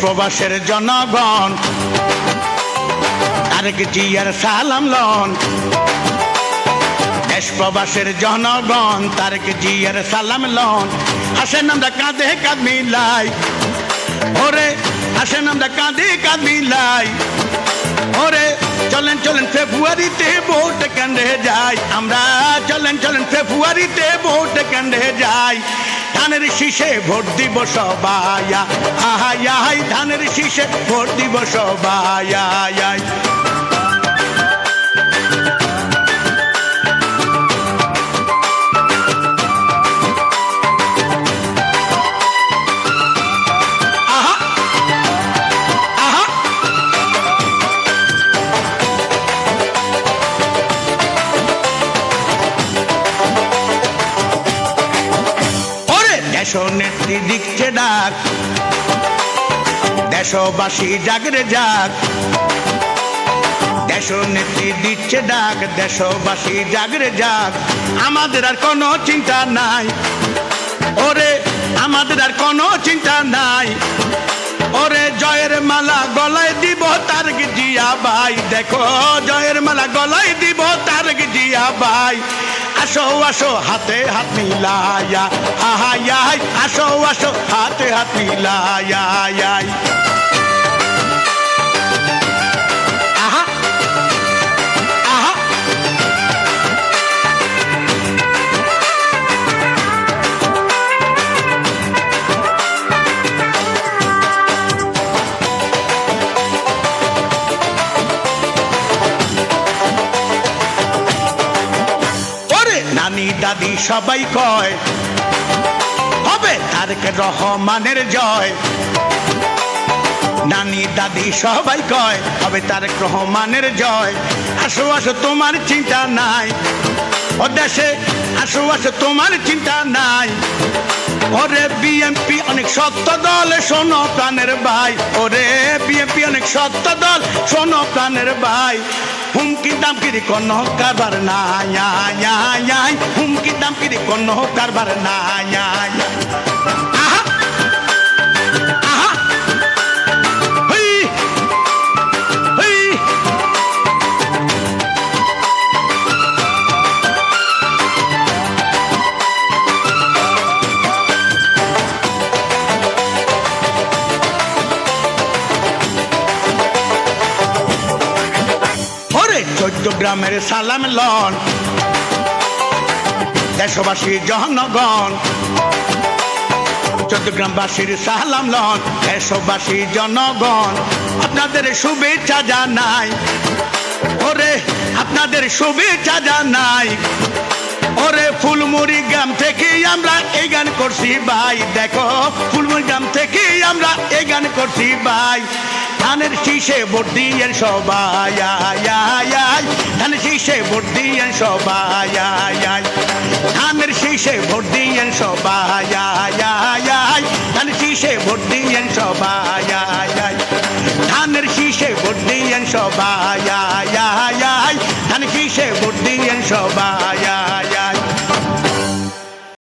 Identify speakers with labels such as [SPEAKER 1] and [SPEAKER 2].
[SPEAKER 1] প্রবাসের জনগণ, তারেক জিয়ার সালাম লন। দেশ প্রবাসের জনগণ, তারেক জিয়ার সালাম লন। আসেন আমরা কাঁধে কাঁধ মিলাই, ওরে আসেন আমরা কাঁধে কাঁধ মিলাই। ওরে চলেন চলেন ফেব্রুয়ারিতে ভোট কেন্দ্রে যাই। আমরা চলেন চলেন ফেব্রুয়ারিতে ভোট কেন্দ্রে যাই। ধানের শীষে ভোট দিব সবাই। আহাই আহাই ধানের শীষে ভোট দিব সবাই। দেশ নেত্রী দিচ্ছে ডাক। দেশবাসী জাগরে যাক। দেশ নেত্রী দিচ্ছে ডাক, দেশবাসী জাগরে যাক। আমাদের আর কোনো চিন্তা নাই। ওরে, আমাদের আর কোনো চিন্তা নাই। ওরে, জয়ের মালা গলায় দিব তার জিয়া ভাই। দেখো, জয়ের মালা গলায় দিব তার জিয়া ভাই। আসো আসো হাতে হাত মিলায়া হাহাই আসো আসো হাতে হাত মিলায়া নানি দাদি সবাই কয়, হবে তারেক রহমানের জয়। নানি দাদি সবাই কয়, হবে তারেক রহমানের জয়। আসো আসো, তোমার চিন্তা নাই। ও দেশে, আসো আসো, তোমার চিন্তা নাই। ওরে বিএমপি অনেক সত্য দল, শোনো প্রাণের ভাই। ওরে সত্য দল, শোনো প্রাণের ভাই হুমকি দামকিরি কোন কারবার নাই। হুমকি দামকিরি কোন কারবার নাই ওরে চোদ্দ সালাম লন। দেশবাসী জনগণ। চোদ্দ গ্রামবাসীর সালাম লন দেশবাসী জনগণ। আপনাদের শুভেচ্ছা জানাই। ওরে আপনাদের শুভেচ্ছা জানাই। ওরে ফুলমুড়ি গ্রাম থেকে আমরা এই গান করছি ভাই। দেখো ফুলমুড়ি গ্রাম থেকে আমরা এই গান করছি ভাই। ধানের শীষে ভোট দিয়ে সবাই আয়, ধানের শীষে ভোট দিয়েন সবাই। ধানের শীষে ভোট দিয়েন সবাই। ধানের শীষে ভোট দিয়েন সবাই। ধানের শীষে ভোট দিয়েন সবাই। ধানের শীষে ভোট দিয়েন সবাই